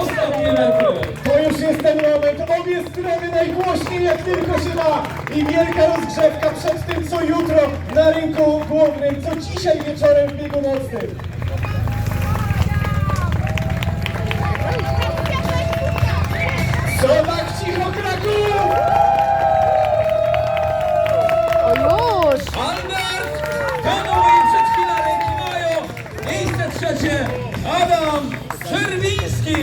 Ostatnie metry. To już jest ten moment, obie strony najgłośniej jak tylko się da i wielka rozgrzewka przed tym, co jutro na rynku głównym, co dzisiaj wieczorem w biegu nocnym. Co tak cicho Kraków? O już! Albert i przed chwilą ręki mają. Miejsce trzecie Adam Czerwiński.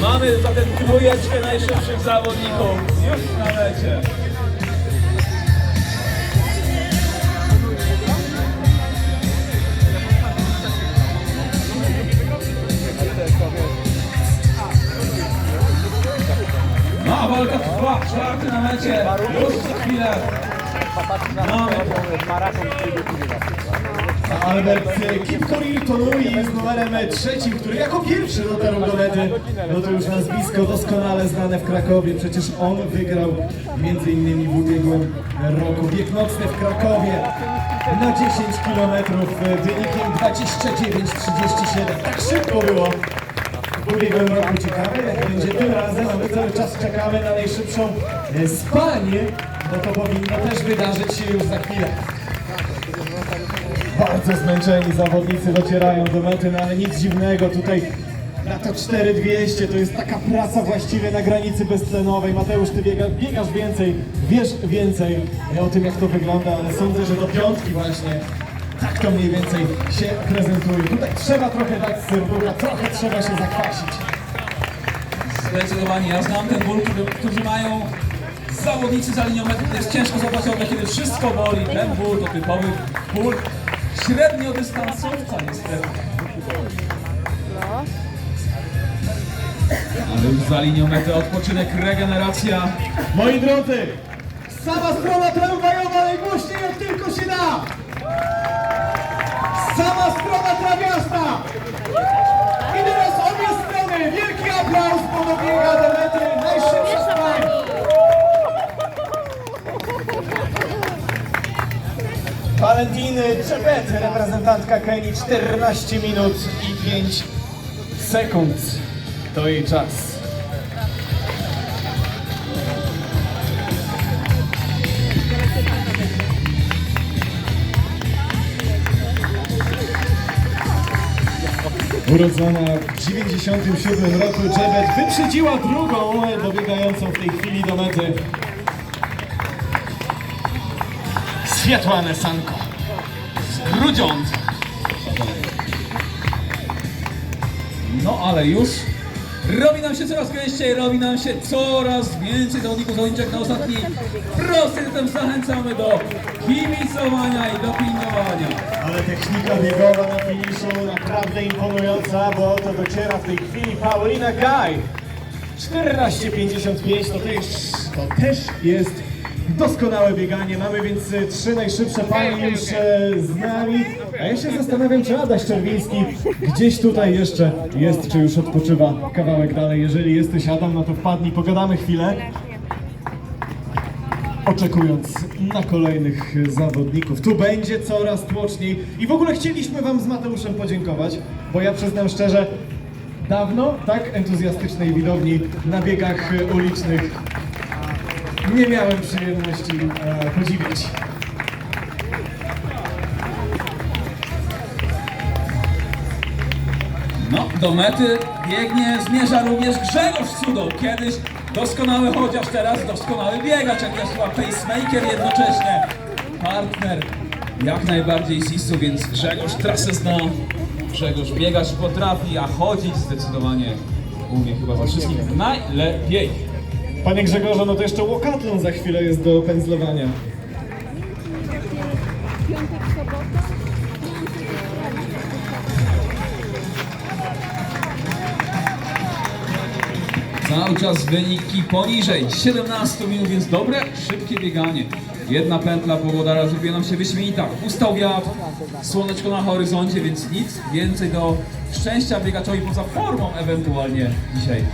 Mamy zatem dwójeczkę najszybszych zawodników już na mecie. No walka trwa, czwarty na mecie, już za chwilę. Mamy Albert Kipkorir jest numerem trzecim, który jako pierwszy dotarł do mety. No to już nazwisko doskonale znane w Krakowie. Przecież on wygrał między innymi w ubiegłym roku bieg nocny w Krakowie na 10 km wynikiem 29,37. Tak szybko było w ubiegłym roku. Ciekawe jak będzie tym razem, a my cały czas czekamy na najszybszą e, spalanie, bo to powinno też wydarzyć się już za chwilę. Bardzo zmęczeni zawodnicy docierają do mety, no ale nic dziwnego tutaj na to 4200 to jest taka praca właściwie na granicy beztlenowej. Mateusz, ty biega, biegasz więcej, wiesz więcej o tym jak to wygląda, ale sądzę, że do piątki właśnie tak to mniej więcej się prezentuje. Tutaj trzeba trochę dać serducha, trochę trzeba się zakwasić. Zdecydowanie, ja znam ten ból, którzy mają zawodnicy za linią metry. To jest ciężko zobaczone, kiedy wszystko boli. Ten ból to typowy ból średniodystansowca niestety. Ale już za linią metry odpoczynek, regeneracja. Moi drodzy, sama strona tramwajowa najgłośniej jak tylko się da! Sama strona trawiasta! Valentiny Czepet, reprezentantka Kenii, 14 minut i 5 sekund. To jej czas. Urodzona w 97 roku Jebet wyprzedziła drugą dobiegającą w tej chwili do mety Światłanę Sanko Grudziądz. No ale już robi nam się coraz gęściej, robi nam się coraz więcej zawodników zawodniczek na ostatni prosty, zatem zachęcamy do kibicowania i do pilnowania. Ale technika biegowa na finiszu naprawdę imponująca, bo to dociera w tej chwili Paulina Gaj 14.55 to też, to też jest doskonałe bieganie. Mamy więc e, trzy najszybsze panie już e, z nami. A ja się zastanawiam, czy Adaś Czerwiński gdzieś tutaj jeszcze jest, czy już odpoczywa kawałek dalej. Jeżeli jesteś Adam, no to wpadnij, pogadamy chwilę. Oczekując na kolejnych zawodników. Tu będzie coraz tłoczniej. I w ogóle chcieliśmy Wam z Mateuszem podziękować, bo ja przyznam szczerze, dawno tak entuzjastycznej widowni na biegach ulicznych nie miałem przyjemności e, podziwiać. No, do mety biegnie, zmierza również Grzegorz Cudą. Kiedyś doskonały, chociaż teraz doskonały biegacz, jak też chyba pacemaker jednocześnie. Partner jak najbardziej z ISU, więc Grzegorz trasę zna. Grzegorz biegacz potrafi, a chodzić zdecydowanie umie chyba ze wszystkich najlepiej. Panie Grzegorzu, no to jeszcze Łokatlon za chwilę jest do pędzlowania. Cały czas wyniki poniżej 17 minut, więc dobre, szybkie bieganie. Jedna pętla powodara zrobiła nam się wyśmienita. Ustał wiatr, słoneczko na horyzoncie, więc nic więcej do szczęścia biegaczowi poza formą ewentualnie dzisiaj